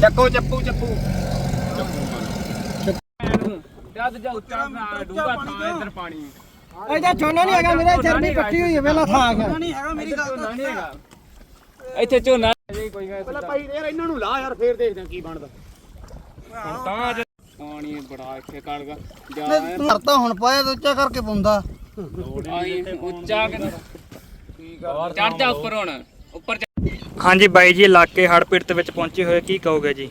ਚੱਕੋ ਚੱਪੂ ਚੱਪੂ। ਜਦ ਜਾ ਉੱਚਾ ਡੂੰਗਾ ਥਾਂ ਇੱਧਰ ਪਾਣੀ। ਇਹਦਾ ਝੋਨਾ ਨਹੀਂ ਹੈਗਾ ਮੇਰੇ ਚਰਬੀ ਪੱਟੀ ਹੋਈ ਹੈ ਵੇਲਾ ਥਾਂ ਹੈਗਾ। ਨਹੀਂ ਹੈਗਾ ਮੇਰੀ ਗੱਲ ਤਾਂ ਨਹੀਂ ਹੈਗਾ। ਇੱਥੇ ਝੋਨਾ ਕੋਈ ਗੱਲ ਪਹਿਲਾਂ ਭਾਈ ਯਾਰ ਇਹਨਾਂ ਨੂੰ ਲਾ ਯਾਰ ਫੇਰ ਦੇਖਦੇ ਹਾਂ ਕੀ ਬਣਦਾ। ਹੁਣ ਤਾਂ ਅੱਜ ਪਾਣੀ ਬੜਾ ਇੱਥੇ ਕੜਗਾ ਹੁਣ ਪਾਇਆ ਤਾਂ ਉੱਚਾ ਕਰਕੇ ਉੱਚਾ ਕਿ ਚੜ ਜਾ ਉੱਪਰ ਹੁਣ। ਉੱਪਰ ਹਾਂਜੀ ਬਾਈ ਜੀ ਇਲਾਕੇ ਹੜ੍ਹ ਪੀੜਤ ਵਿੱਚ ਪਹੁੰਚੇ ਹੋਏ ਕੀ ਕਹੋਗੇ ਜੀ?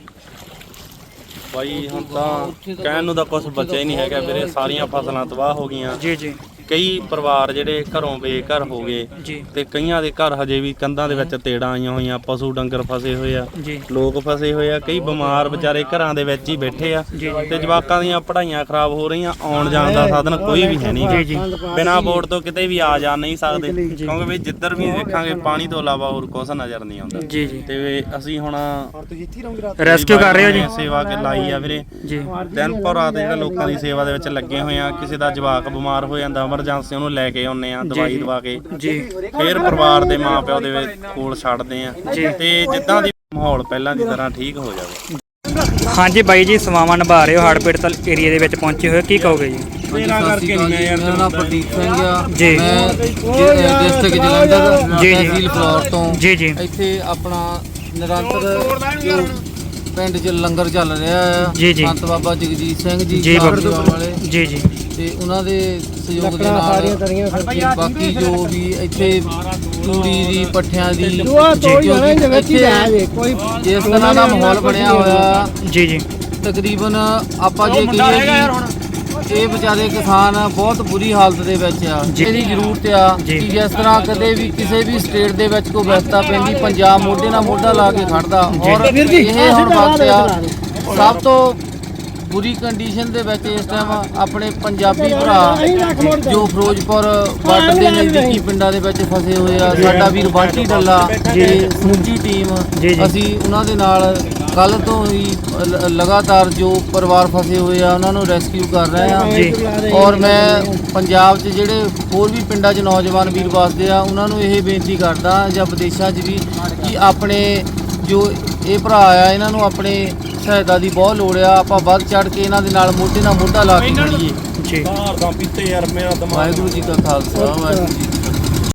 ਬਾਈ ਹੁਣ ਤਾਂ ਕਹਿਣ ਨੂੰ ਤਾਂ ਕੁਝ ਬਚਿਆ ਹੀ ਨਹੀਂ ਹੈਗਾ ਵੀਰੇ ਸਾਰੀਆਂ ਫਸਲਾਂ ਤਬਾਹ ਹੋ ਗਈਆਂ। ਜੀ ਜੀ। ਕਈ ਪਰਿਵਾਰ ਜਿਹੜੇ ਘਰੋਂ ਬੇਘਰ ਹੋ ਗਏ ਜੀ। ਤੇ ਕਈਆਂ ਦੇ ਘਰ ਹਜੇ ਵੀ ਕੰਧਾਂ ਦੇ ਵਿੱਚ ਤੇੜਾਂ ਆਈਆਂ ਹੋਈਆਂ ਪਸ਼ੂ ਡੰਗਰ ਫਸੇ ਹੋਏ ਆ ਜੀ। ਲੋਕ ਫਸੇ ਹੋਏ ਆ ਕਈ ਬਿਮਾਰ ਵਿਚਾਰੇ ਘਰਾਂ ਦੇ ਵਿੱਚ ਹੀ ਬੈਠੇ ਆ ਤੇ ਜਵਾਕਾਂ ਦੀਆਂ ਪੜ੍ਹਾਈਆਂ ਖਰਾਬ ਹੋ ਰਹੀਆਂ ਆਉਣ ਜਾਣ ਦਾ ਸਾਧਨ ਕੋਈ ਵੀ ਹੈ ਨਹੀਂ। ਜੀ ਜੀ। ਬਿਨਾਂ ਬੋਰਡ ਤੋਂ ਕਿਤੇ ਵੀ ਆ ਜਾ ਨਹੀਂ ਸਕਦੇ। ਕਿਉਂਕਿ ਵੀ ਜਿੱਧਰ ਵੀ ਦੇਖਾਂਗੇ ਪਾਣੀ ਤੋਂ ਇਲਾਵਾ ਹੋਰ ਕੁਝ ਨਜ਼ਰ ਨਹੀਂ ਆਉਂਦਾ। ਜੀ ਜੀ। ਤੇ ਅਸੀਂ ਹੁਣ ਰੈਸਕਿਊ ਕਰ ਰਹੇ ਹੋ ਜੀ। ਸੇਵਾ ਕੇ ਲਾਈ ਆ ਵੀਰੇ। ਜੀ। ਦਿਨ ਪਰ ਰਾਤ ਜਿਹੜੇ ਲੋਕਾਂ ਦੀ ਸੇਵਾ ਦੇ ਵਿੱਚ ਲੱਗੇ ਹੋਏ ਆ ਕਿਸੇ ਦਾ ਜਵਾਕ ਬਿਮਾਰ ਹੋ ਜਾਂਦਾ ਐਮਰਜੈਂਸੀ ਉਹਨੂੰ ਲੈ ਕੇ ਆਉਨੇ ਆ ਦਵਾਈ ਦਵਾ ਕੇ। ਜੀ। ਫਿਰ ਪਰਿਵਾਰ ਦੇ ਮਾਪਿਓ ਦੇ ਵਿੱਚ ਕੋਲ ਛੱਡਦੇ ਆ ਤੇ ਜਿੱਦਾਂ ਦੀ ਮਾਹੌਲ ਪਹਿਲਾਂ ਦੀ ਤਰ੍ਹਾਂ ਠੀਕ ਹੋ ਜਾਵੇ। ਹਾਂਜੀ ਬਾਈ ਜੀ ਸੇਵਾਵਾਂ ਨਿਭਾ ਰਹੇ ਹੋ ਪੀੜਤ ਏਰੀਆ ਦੇ ਵਿੱਚ ਪਹੁੰਚੇ ਹੋਏ ਕੀ ਕਹੋਗੇ ਜੀ? ਮੇਰਾ ਕਰਕੇ ਨਹੀਂ ਮੈਂ ਯਾਰ ਮੇਰਾ ਨਾਮ ਪ੍ਰਦੀਪ ਸਿੰਘ ਆ। ਜੀ। ਮੈਂ ਡਿਸਟ੍ਰਿਕਟ ਜਲੰਧਰ ਜੀ, ਜੀ। ਤਹਿਸੀਲ ਫਲੋਰ ਤੋਂ। ਜੀ ਜੀ। ਇੱਥੇ ਆਪਣਾ ਨਿਰੰਤਰ ਜੋ ਪਿੰਡ 'ਚ ਲੰਗਰ ਚੱਲ ਰਿਹਾ ਆ। ਜੀ, ਜੀ। ਸੰਤ ਬਾਬਾ ਜਗਜੀਤ ਸਿੰਘ ਜੀ ਜੀ ਬਾਬਾ। ਕਾਰਜੋਂ ਵਾਲੇ। ਜੀ ਜੀ। ਤੇ ਉਹਨਾਂ ਦੇ ਸਹਿਯੋਗ ਦੇ ਨਾਲ ਤੇ ਬਾਕੀ ਜੋ ਵੀ ਇੱਥੇ ਤੂੜੀ ਦੀ ਪੱਠਿਆਂ ਦੀ ਇੱਥੇ ਕੋਈ ਜਿਸ ਤਰ੍ਹਾਂ ਦਾ ਮਾਹੌਲ ਬਣਿਆ ਹੋਇਆ। ਜੀ ਜੀ। ਤਕਰੀਬਨ ਆਪਾਂ ਜੇ ਕਹੀਏ ਕਿ ਇਹ ਵਿਚਾਰੇ ਕਿਸਾਨ ਬਹੁਤ ਬੁਰੀ ਹਾਲਤ ਦੇ ਵਿੱਚ ਆ। ਇਹਦੀ ਜ਼ਰੂਰਤ ਆ। ਕਿ ਜਿਸ ਤਰ੍ਹਾਂ ਕਦੇ ਵੀ ਕਿਸੇ ਵੀ ਸਟੇਟ ਦੇ ਵਿੱਚ ਕੋਈ ਵਿਵਸਥਾ ਪੈਂਦੀ ਪੰਜਾਬ ਮੋਢੇ ਨਾਲ ਮੋਢਾ ਲਾ ਕੇ ਖੜਦਾ ਔਰ ਇਹ ਹੁਣ ਵਕਤ ਆ ਸਭ ਤੋਂ ਬੁਰੀ ਕੰਡੀਸ਼ਨ ਦੇ ਵਿੱਚ ਇਸ ਟਾਈਮ ਆਪਣੇ ਪੰਜਾਬੀ ਭਰਾ ਜੋ ਫਿਰੋਜ਼ਪੁਰ ਬਾਰਡਰ ਦੇ ਨਜ਼ਦੀਕੀ ਪਿੰਡਾਂ ਦੇ ਵਿੱਚ ਫਸੇ ਹੋਏ ਆ ਸਾਡਾ ਵੀਰ ਬਾਂਟੀ ਡੱਲਾ ਤੇ ਸਮੁੱਚੀ ਟੀਮ। ਅਸੀਂ ਉਹਨਾਂ ਦੇ ਨਾਲ ਕੱਲ ਤੋਂ ਹੀ ਲਗਾਤਾਰ ਜੋ ਪਰਿਵਾਰ ਫਸੇ ਹੋਏ ਆ ਉਹਨਾਂ ਨੂੰ ਰੈਸਕਿਊ ਕਰ ਰਹੇ ਆ। ਔਰ ਮੈਂ ਪੰਜਾਬ 'ਚ ਜਿਹੜੇ ਹੋਰ ਵੀ ਪਿੰਡਾਂ 'ਚ ਨੌਜਵਾਨ ਵੀਰ ਵਸਦੇ ਆ ਉਹਨਾਂ ਨੂੰ ਇਹ ਬੇਨਤੀ ਕਰਦਾ ਜਾਂ ਵਿਦੇਸ਼ਾਂ 'ਚ ਵੀ ਕਿ ਆਪਣੇ ਜੋ ਇਹ ਭਰਾ ਆ ਇਹਨਾਂ ਨੂੰ ਆਪਣੇ ਸਹਾਇਤਾ ਦੀ ਬਹੁਤ ਲੋੜ ਆ। ਆਪਾਂ ਵੱਧ ਚੜ ਕੇ ਇਹਨਾਂ ਦੇ ਨਾਲ ਮੋਢੇ ਨਾਲ ਮੋਢਾ ਲਾ ਕੇ ਖੜੀਏ ਜੀ। ਤਾਂ ਪੀਤੇ ਯਾਰ ਮੇਰਾ ਦਿਮਾਗ ਵਾਹਿਗੁਰੂ ਜੀ ਕਾ ਖਾਲਸਾ ਵਾਹਿਗੁਰੂ ਜੀ ਕੀ